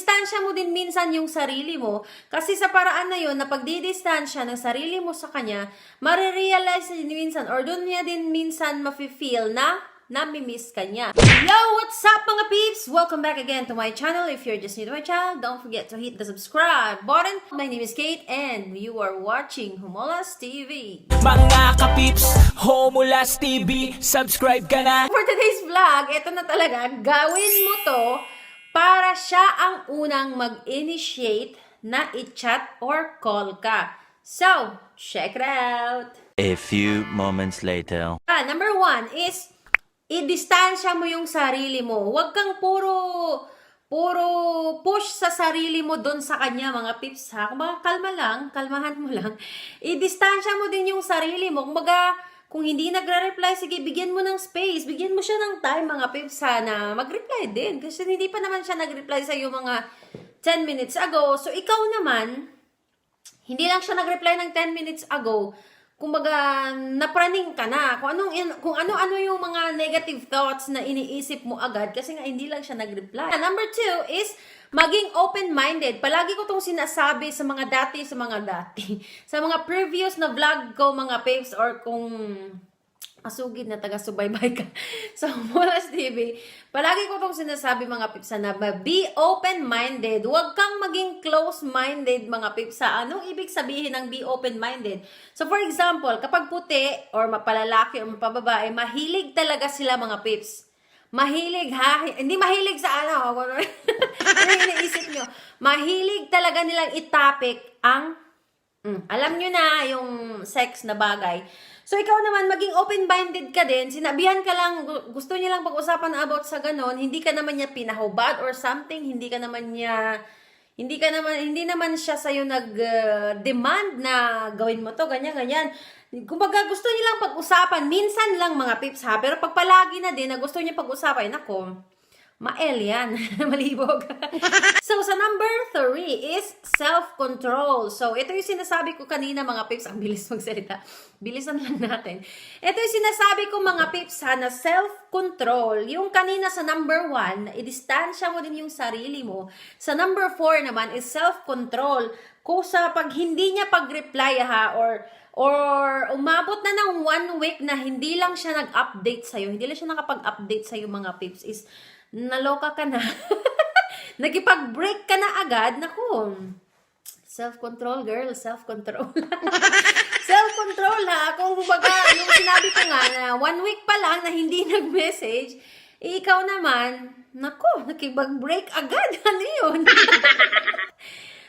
idistansya mo din minsan yung sarili mo. Kasi sa paraan na yun, na pagdidistansya ng sarili mo sa kanya, marirealize din minsan, or doon niya din minsan mafe-feel na nami-miss ka niya. Yo! What's up mga peeps? Welcome back again to my channel. If you're just new to my channel, don't forget to hit the subscribe button. My name is Kate and you are watching Humolas TV. Mga kapips, Homulas TV, subscribe ka na For today's vlog, ito na talaga, gawin mo to para siya ang unang mag-initiate na i-chat or call ka. So, check it out! A few moments later. Ah, number one is, i-distansya mo yung sarili mo. Huwag kang puro, puro push sa sarili mo doon sa kanya, mga pips ha. Kung kalma lang, kalmahan mo lang. I-distansya mo din yung sarili mo. Kumbaga, kung hindi nagre-reply, sige, bigyan mo ng space. Bigyan mo siya ng time, mga pips ha, na mag-reply din. Kasi hindi pa naman siya nag-reply sa'yo mga 10 minutes ago. So, ikaw naman, hindi lang siya nag-reply ng 10 minutes ago, kumbaga, napraning ka na. Kung anong kung ano-ano yung mga negative thoughts na iniisip mo agad kasi nga hindi lang siya nag-reply. Number two is maging open-minded. Palagi ko tong sinasabi sa mga dati, sa mga dati, sa mga previous na vlog ko, mga papes, or kung asugid na taga-subaybay ka sa Molas TV. Palagi ko itong sinasabi mga pipsa na be open-minded. Huwag kang maging close-minded mga pipsa. Anong ibig sabihin ng be open-minded? So for example, kapag puti or mapalalaki or mapababae, mahilig talaga sila mga pips. Mahilig ha? Hindi mahilig sa ano. ano iniisip nyo? Mahilig talaga nilang itapik ang Mm, alam nyo na yung sex na bagay. So, ikaw naman, maging open-minded ka din. Sinabihan ka lang, gu- gusto niya lang pag-usapan about sa ganon. Hindi ka naman niya pinahubad or something. Hindi ka naman niya, hindi ka naman, hindi naman siya sa'yo nag-demand na gawin mo to, ganyan, ganyan. Kumbaga, gusto niya lang pag-usapan. Minsan lang mga pips ha. Pero pag palagi na din na gusto niya pag-usapan, nako, Mael yan. Malibog. so, sa number three is self-control. So, ito yung sinasabi ko kanina mga pips. Ang bilis magsalita. Bilisan lang natin. Ito yung sinasabi ko mga pips ha, na self-control. Yung kanina sa number one, i-distansya mo din yung sarili mo. Sa number four naman is self-control. Kung sa pag hindi niya pag-reply ha, or or umabot na ng one week na hindi lang siya nag-update sa'yo, hindi lang siya nakapag-update sa'yo mga pips, is naloka ka na. Nagipag-break ka na agad, naku. Self-control, girl. Self-control. Self-control, ha? Kung baga, yung sinabi ko nga na one week pa lang na hindi nag-message, eh, ikaw naman, naku, nakipag-break agad. Ano yun?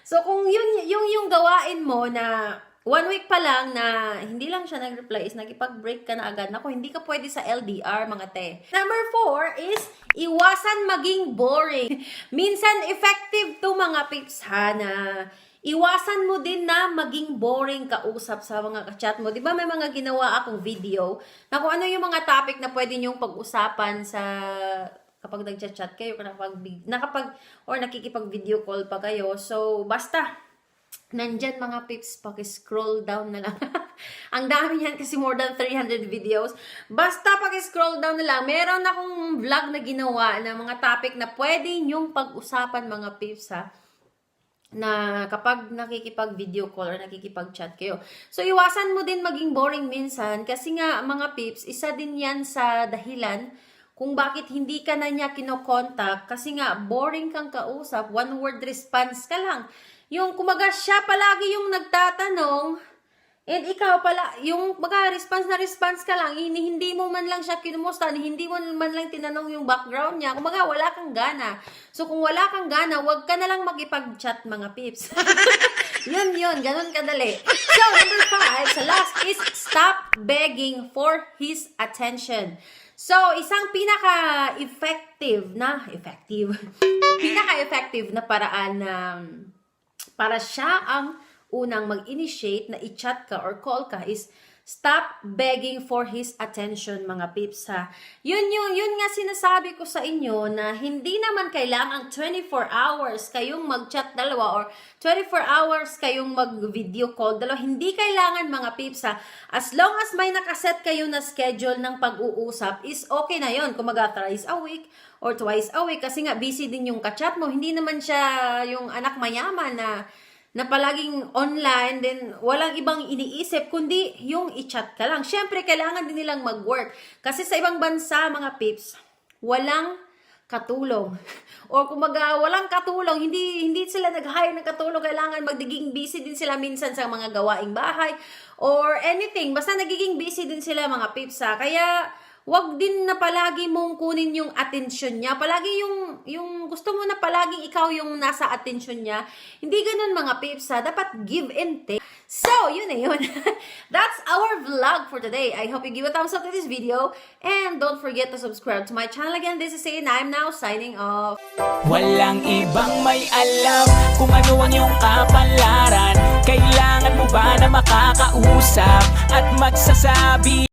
so, kung yun, yung, yung gawain mo na one week pa lang na hindi lang siya nag-reply is nagipag-break ka na agad. Naku, hindi ka pwede sa LDR, mga te. Number four is iwasan maging boring. Minsan, effective to mga pips ha na iwasan mo din na maging boring kausap sa mga kachat mo. Di ba may mga ginawa akong video na kung ano yung mga topic na pwede niyong pag-usapan sa kapag nagchat-chat kayo, nakapag, nakapag, or nakikipag-video call pa kayo. So, basta, nandyan mga pips, paki-scroll down na lang. Ang dami yan kasi more than 300 videos. Basta paki-scroll down na lang. Meron akong vlog na ginawa na mga topic na pwede nyong pag-usapan mga pips ha na kapag nakikipag-video call or nakikipag-chat kayo. So, iwasan mo din maging boring minsan kasi nga, mga pips, isa din yan sa dahilan kung bakit hindi ka na niya kinokontak kasi nga, boring kang kausap, one-word response ka lang. Yung, kumaga, siya palagi yung nagtatanong, and ikaw pala, yung maka-response na response ka lang, hindi, mo man lang siya kinumusta, hindi mo man lang tinanong yung background niya, kumaga, wala kang gana. So, kung wala kang gana, wag ka na lang magipag-chat, mga pips. yun, yun, ganun kadali. So, number five, sa last is, stop begging for his attention. So, isang pinaka-effective na, effective, pinaka-effective na paraan na para siya ang unang mag-initiate na i-chat ka or call ka is Stop begging for his attention, mga pips, ha. Yun, yun, yun nga sinasabi ko sa inyo na hindi naman kailangang 24 hours kayong mag-chat dalawa or 24 hours kayong mag-video call dalawa. Hindi kailangan, mga pips, ha. As long as may nakaset kayo na schedule ng pag-uusap, is okay na yon Kumaga, thrice a week or twice a week kasi nga busy din yung kachat mo. Hindi naman siya yung anak mayaman na na palaging online, then walang ibang iniisip, kundi yung i-chat ka lang. Siyempre, kailangan din nilang mag-work. Kasi sa ibang bansa, mga pips, walang katulong. O kumaga, walang katulong, hindi hindi sila nag-hire ng katulong, kailangan magdiging busy din sila minsan sa mga gawaing bahay or anything. Basta nagiging busy din sila mga pips ha. Kaya, wag din na palagi mong kunin yung atensyon niya. Palagi yung, yung gusto mo na palaging ikaw yung nasa atensyon niya. Hindi ganun mga pips ha. Dapat give and take. So, yun na yun. That's our vlog for today. I hope you give a thumbs up to this video. And don't forget to subscribe to my channel again. This is Say, and I'm now signing off. Walang ibang may alam kung ano ang iyong kapalaran Kailangan mo ba na makakausap at magsasabi